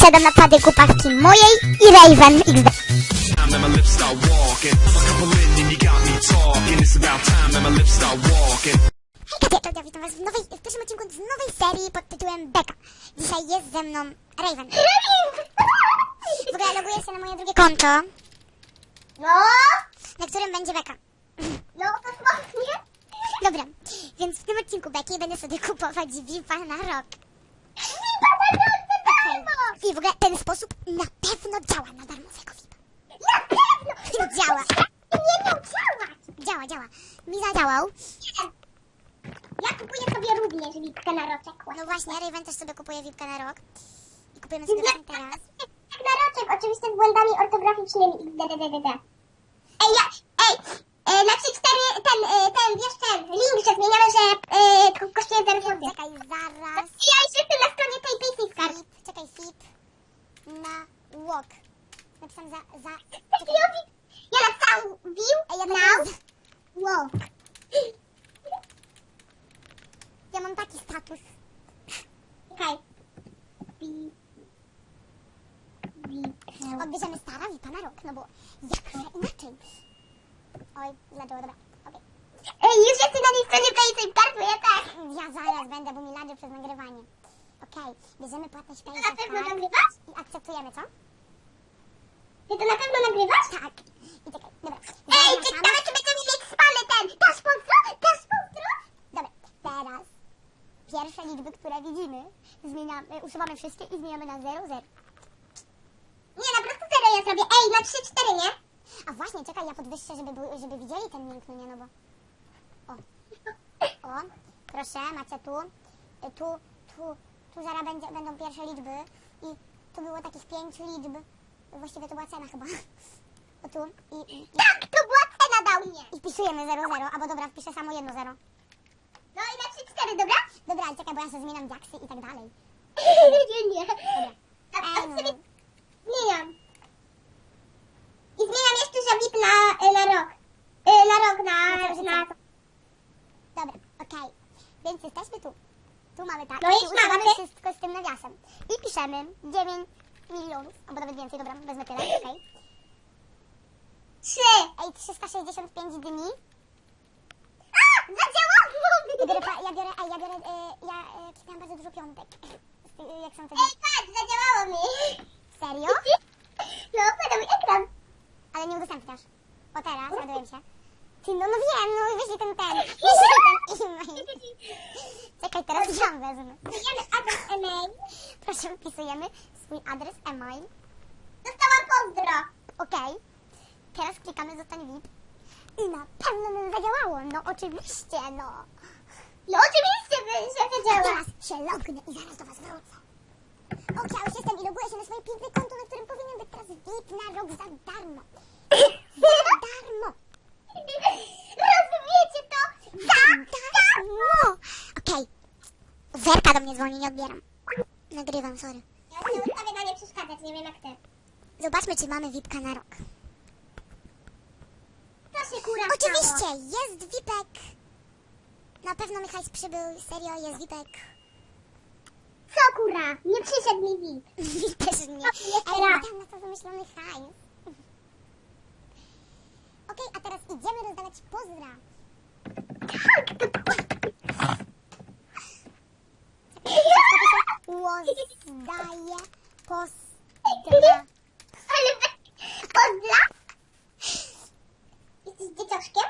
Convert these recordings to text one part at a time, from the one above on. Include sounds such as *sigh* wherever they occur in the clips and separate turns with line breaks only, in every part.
Wyszedłem na pady kupawki mojej i Raven XD.
time that my lips start walking. I'm a couple in and you got me talking. It's about time that my lips start walking.
Hej, Katia, witam was w, nowej, w pierwszym odcinku z nowej serii pod tytułem Beka. Dzisiaj jest ze mną Raven. W ogóle loguję się na moje drugie konto,
No,
na którym będzie Beka.
no dosłownie.
Dobra, więc w tym odcinku Beki będę sobie kupować VIPa na rok. I w ogóle ten sposób na pewno działa na darmowego VIPa.
Na pewno!
Działa.
Nie miał działać!
Działa, działa. Mi zadziałał.
Ja kupuję sobie również lipkę na roczek.
No właśnie, Raven też sobie kupuje VIPka na rok. I kupujemy sobie właśnie teraz.
Tak na roczek, oczywiście z błędami ortograficznymi. Ej, ja, ej, e, na 3-4 ten, e, ten, wiesz ten, link, że zmieniamy, że e, ko- kosztuje 0 zł.
Czekaj, zaraz.
Ja już jestem na stronie tej Paysafe Card.
FIP, czekaj, FIP na walk. Napisam za, za...
Taki robi, ja na całą view, now, walk.
Ja mam taki status.
Bi- bi-
Odbierzemy stara VIPa na rok, no bo jakże inaczej. Oj, zaczęło, dobra. Okej.
Ej, już jestem na tej stronie Paysafe Card, bo ja tak.
Ja zaraz będę, bo mi ladzie przez nagrywanie. Okej, bierzemy płatność
Ty
Paysafe
na pewno
Card
nagrywasz?
i akceptujemy, co?
Ty to na pewno nagrywasz?
Tak. I czekaj, dobra.
Ej, ciekawe, czy będziemy mieć spalę ten. Dasz pozdro? Dasz pozdro?
Dobra, teraz pierwsze liczby, które widzimy, zmieniamy, usuwamy wszystkie i zmieniamy na 0, 0.
Nie, na prostu zero ja zrobię. Ej, na 3-4, nie?
A właśnie, czekaj, ja podwyższę, żeby, był, żeby widzieli ten link, no nie, no bo... O, o, proszę, macie tu, tu, tu, tu zaraz będzie, będą pierwsze liczby i tu było takich pięć liczb, właściwie to była cena chyba. *laughs* O tu i, i,
Tak, to była cena dał mnie.
i wpisujemy 0, 0, albo dobra, wpiszę samo jedno 0.
No i na 3-4, dobra?
Dobra, ale czekaj, bo ja sobie zmieniam diaksy i tak dalej. *laughs*
nie, nie. A, a sobie zmieniam. I zmieniam jeszcze, że VIP na, e, na rok. E, Na rok, na...
Na
na.
Dobra, okej. Więc jesteśmy tu. Tu mamy tak.
No
i
mamy.
wszystko z tym nawiasem. I piszemy 9 milionów, albo nawet więcej, dobra, wezmę tyle, okej.
3.
Ej, 365 dni.
A! Zadziałało
Ja biorę, pa- ja biorę, ej, ja biorę, e, ja e, kliknąłem bardzo dużo piątek. *laughs* Jak są te
Ej, patrz, zadziałało mi.
Serio? *laughs*
No, pada mój ekran.
Ale nie udostępniasz. O teraz, raduję się. Ty, no, no wiem, no wyślij ten *laughs* ten. Wyślij ten e-mail. Czekaj, teraz ja wezmę.
Wbijamy adres e-mail.
Proszę, wpisujemy swój adres e-mail.
Dostałam pozdro.
Okej. Teraz klikamy zostań VIP. I na pewno nam zadziałało. No oczywiście, no.
No oczywiście, że zadziała.
Teraz się lognę i zaraz do was wrócę. Ok, ja już jestem i loguję się na swoje piękne konto, na którym powinien być teraz VIP na rok za darmo. *laughs* Za darmo.
Rozumiecie to?
Za darmo. Okej. Werka do mnie dzwoni, nie odbieram. Nagrywam, sorry.
Ja na nie przeszkadzać, nie wiem jak ty.
Zobaczmy, czy mamy VIPka na rok.
Co się kura
Oczywiście,
stało?
jest VIPek. Na pewno Michał przybył, serio, jest VIPek.
Co kura? Nie przyszedł mi VIP.
VIP też nie. Ale
raz.
tam na to wymyślony hajs. *laughs* Okej, a teraz idziemy rozdawać pozdra. Łozdaje
Ale we- pozdra? Jesteś dzieciaczkiem?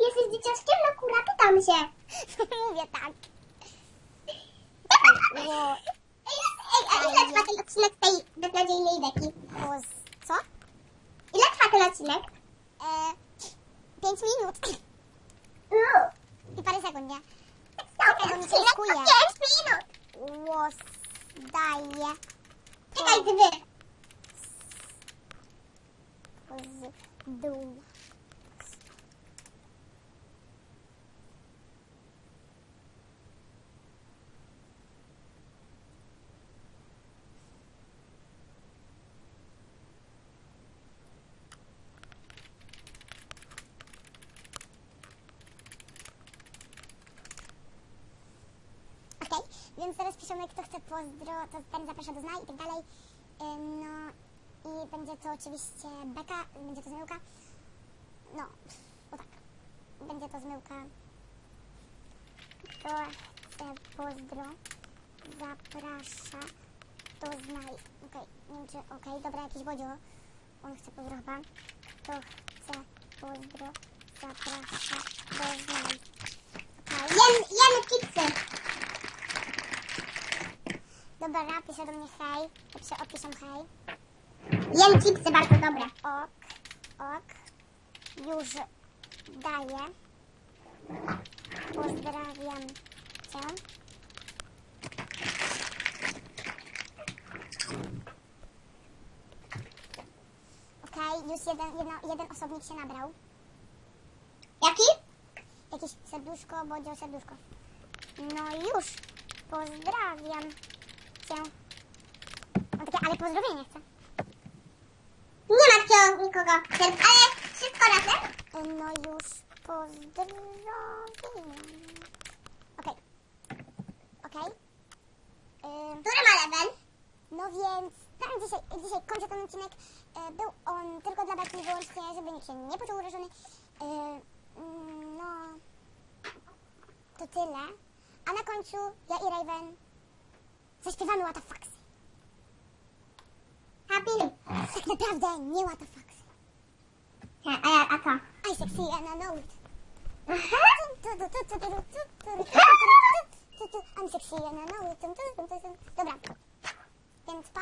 Jesteś dzieciaczkiem? No kura, pytam się. *laughs*
Mówię tak.
Ej,
Ło,
ej, a ile trwa ten odcinek tej beznadziejnej beki?
poz... Co?
Ile trwa ten odcinek?
E, pięć minut.
No.
I parę sekund, nie?
Cały
bo mi
odcinek
piskuje.
to pięć minut.
Łozdaje
Czekaj, dwie.
pozdra. Okej, więc teraz piszemy, kto chce pozdro, to ten zaprasza do znaj i tak dalej. No i będzie to oczywiście beka, będzie to zmyłka. No, o tak. Będzie to zmyłka. Kto chce pozdro, zaprasza do znaj. Okej, nie wiem czy, okej, dobra, jakiś bodzio. On chce pozdro chyba. Kto chce pozdro, zaprasza do znaj. Okej.
Jem, jemy chipsy.
Dobra, pisze do mnie hej. Napiszę, odpiszę hej.
Jem chipsy, bardzo dobre.
Ok, ok. Już daję. Pozdrawiam cię. Okej, już jeden, jedno, jeden osobnik się nabrał.
Jaki?
Jakieś serduszko, bodzio, serduszko. No już. Pozdrawiam cię. On takie, ale pozdrowienie chcę.
Nie ma takiego nikogo. Ale wszystko razem?
No już pozdrowiłam. Okej. Okej.
Który ma level?
No więc tak, dzisiaj, dzisiaj kończę ten odcinek. E, Był on tylko dla Beki wyłącznie, żeby nikt się nie poczuł urażony. E, mm, No, to tyle. A na końcu ja i Raven zaśpiewamy What the Fox.
Happy.
Tak naprawdę nie What the Fox.
A, a, a co?
I sexy and I know it. *laughs* I'm sexy and I know it. Dobra, więc pa.